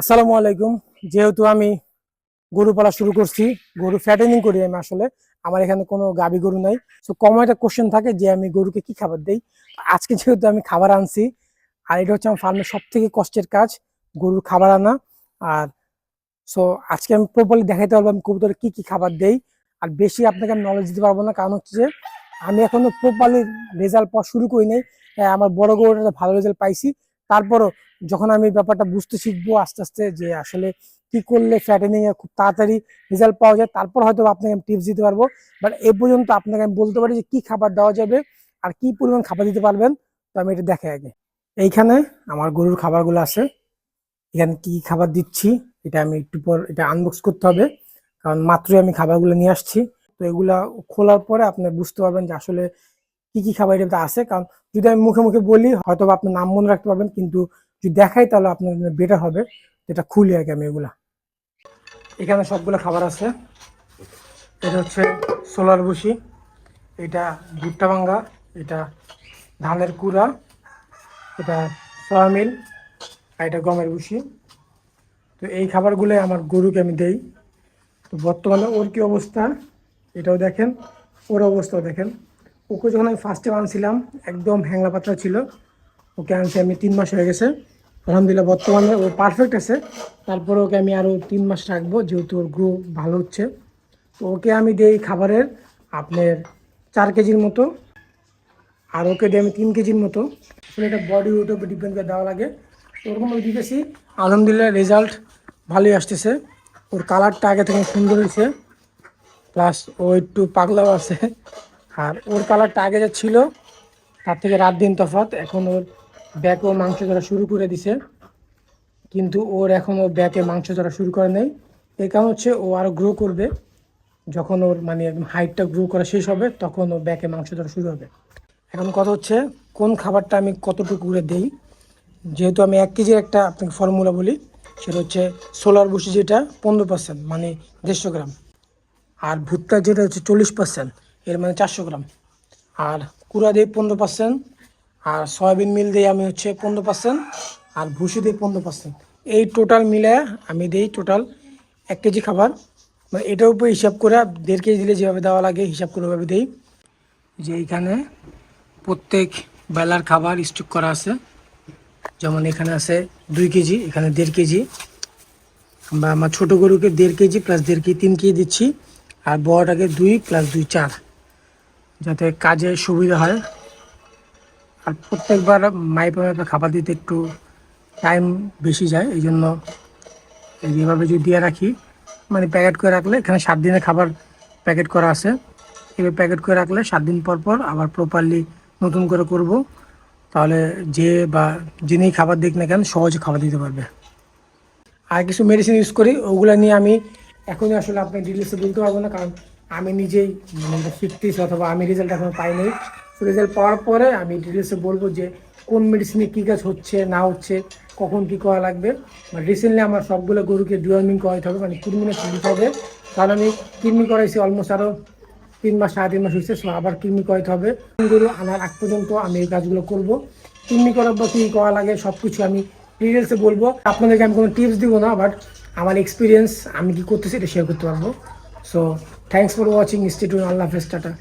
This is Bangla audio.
আসসালামু আলাইকুম। যেহেতু আমি গরু পালা শুরু করছি গরু ফ্যাটেনিং করি আমি আসলে আমার এখানে কোনো গাবি গরু নাই। তো কমন একটা কোশ্চেন থাকে যে আমি গরুকে কি খাবার দেই? আজকে যেহেতু আমি খাবার আনছি আর এটা হচ্ছে আমার ফার্মের সব থেকে কষ্টের কাজ গরুর খাবার আনা। আর সো আজকে আমি প্রপারলি দেখাইতে পারব আমি কবুতরে কী কী খাবার দেই। আর বেশি আপনাকে আমি নলেজ দিতে পারব না কারণ হচ্ছে যে আমি এখনও প্রপারলি রেজাল্ট পাওয়া শুরু করি নাই। হ্যাঁ, আমার বড় গরুটা ভালো রেজাল্ট পাইছি তারপরও যখন আমি ব্যাপারটা বুঝতে শিখব আস্তে আস্তে যে আসলে কি করলে ফ্যাটেনিং এ খুব তাড়াতাড়ি রেজাল্ট পাওয়া যায়, তারপর হয়তো আপনাকে আমি টিপস দিতে পারব। বাট এ পর্যন্ত আপনাকে আমি বলতে পারি যে কি খাবার দেওয়া যাবে আর কি পরিমাণ খাবার দিতে পারবেন। তো আমি এটা দেখে আগে। এইখানে আমার গরুর খাবারগুলো আছে। এখানে কি খাবার দিচ্ছি, এটা আমি একটু পর এটা আনবক্স করতে হবে। কারণ মাত্রই আমি খাবারগুলো নিয়ে আসছি। তো এগুলা খোলার পরে আপনি বুঝতে পারবেন যে আসলে কি কি খাবার এটাতে আছে? কারণ যদি আমি মুখে মুখে বলি হয়তো বা আপনি নাম মনে রাখতে পারবেন, কিন্তু যদি দেখাই তাহলে আপনার জন্য বেটার হবে। এটা খুলি আগে আমি এগুলা। এখানে সবগুলো খাবার আছে। এটা হচ্ছে সোলার বসি, এটা ভুট্টা ভাঙ্গা, এটা ধানের কুড়া, এটা সয়াবিন, আর এটা গমের ভুসি তো এই খাবারগুলো আমার গরুকে আমি দেই। তো বর্তমানে ওর কি অবস্থা? এটাও দেখেন, ওর অবস্থাও দেখেন। ওকে যখন আমি ফার্স্টে আনছিলাম, একদম হ্যাংলা পাতলা ছিল, ওকে আনছি আমি তিন মাস হয়ে গেছে। আলহামদুলিল্লাহ, বর্তমানে ও পারফেক্ট আছে। তারপরে ওকে আমি আরও তিন মাস রাখব, যেহেতু ওর গ্রো ভালো হচ্ছে। তো ওকে আমি দেই খাবারের আপনার চার কেজির মতো, আর ওকে দিই আমি তিন কেজির মতো। এটা বডি ওয়েট উপর ডিপেন্ড করে দেওয়া লাগে। ওরকম ওই দিতেছি, আলহামদুলিল্লাহ রেজাল্ট ভালোই আসতেছে। ওর কালারটা আগে থেকে সুন্দর হয়েছে প্লাস ও একটু পাগলাও আছে। আর ওর কালারটা আগে যা ছিল, তার থেকে রাত দিন তফাৎ। এখন ওর ব্যাকও মাংস ধরা শুরু করে দিছে। কিন্তু ওর এখন এখনও ব্যাকে মাংস ধরা শুরু করে নেই। এই কারণ হচ্ছে ও আরও গ্রো করবে। যখন ওর মানে একদম হাইটটা গ্রো করা শেষ হবে, তখন ও ব্যাকে মাংস ধরা শুরু হবে। এখন কথা হচ্ছে, কোন খাবারটা আমি কতটুকু করে দেই? যেহেতু আমি এক কেজির একটা আপনাকে ফর্মুলা বলি, সেটা হচ্ছে সোলার বসি যেটা পনেরো পার্সেন্ট মানে দেড়শো গ্রাম। আর ভুট্টা যেটা হচ্ছে চল্লিশ পার্সেন্ট এর মানে চারশো গ্রাম। আর কুড়া দিই পনেরো পার্সেন্ট আর সয়াবিন মিল দিয়ে আমি হচ্ছে পনেরো পার্সেন্ট আর ভুসি দিই পনেরো পার্সেন্ট এই টোটাল মিলে আমি দিই টোটাল এক কেজি খাবার। মানে এটার উপর হিসাব করে দেড় কেজি দিলে যেভাবে দেওয়া লাগে হিসাব করে ওভাবে দিই। যে এইখানে প্রত্যেক বেলার খাবার স্টক করা আছে। যেমন এখানে আছে দুই কেজি, এখানে দেড় কেজি। বা আমার ছোটো গরুকে দেড় কেজি প্লাস দেড় কেজি, তিন কেজি দিচ্ছি। আর বড়টাকে দুই প্লাস দুই চার। যাতে কাজে সুবিধা হয়। আর প্রত্যেকবার মাইপে খাবার দিতে একটু টাইম বেশি যায়, এই জন্য এইভাবে যদি দিয়ে রাখি মানে প্যাকেট করে রাখলে, এখানে সাত দিনের খাবার প্যাকেট করা আছে। এভাবে প্যাকেট করে রাখলে সাত দিন পর পর আবার প্রপারলি নতুন করে করব। তাহলে যে বা যিনি খাবার দিক না কেন, সহজে খাবার দিতে পারবে। আর কিছু মেডিসিন ইউজ করি, ওগুলো নিয়ে আমি এখনই আসলে আপনার ডিটেলসে বলতে পারব না, কারণ আমি নিজেই মানে এটা অথবা আমি রেজাল্ট এখনও পাইনি। রেজাল্ট পাওয়ার পরে আমি ডিটেলসে বলব যে কোন মেডিসিনে কী কাজ হচ্ছে, না হচ্ছে, কখন কী করা লাগবে। রিসেন্টলি আমার সবগুলো গরুকে ডিওয়ার্মিং করাইতে হবে মানে কৃমিনে দিতে হবে। কারণ আমি কৃমি করাইছি অলমোস্ট আরও তিন মাস, সাড়ে তিন মাস হয়েছে, so আবার কৃমি করাইতে হবে। গরু আনার আগ পর্যন্ত আমি এই কাজগুলো করব। কৃমি করার পর কী করা লাগে সব কিছু আমি ডিটেলসে বলব। আপনাদেরকে আমি কোনো টিপস দিব না বাট আমার এক্সপিরিয়েন্স আমি কি করতেছি এটা শেয়ার করতে পারব। So thanks for watching. Stay tuned. Allah Hafiz. Tata.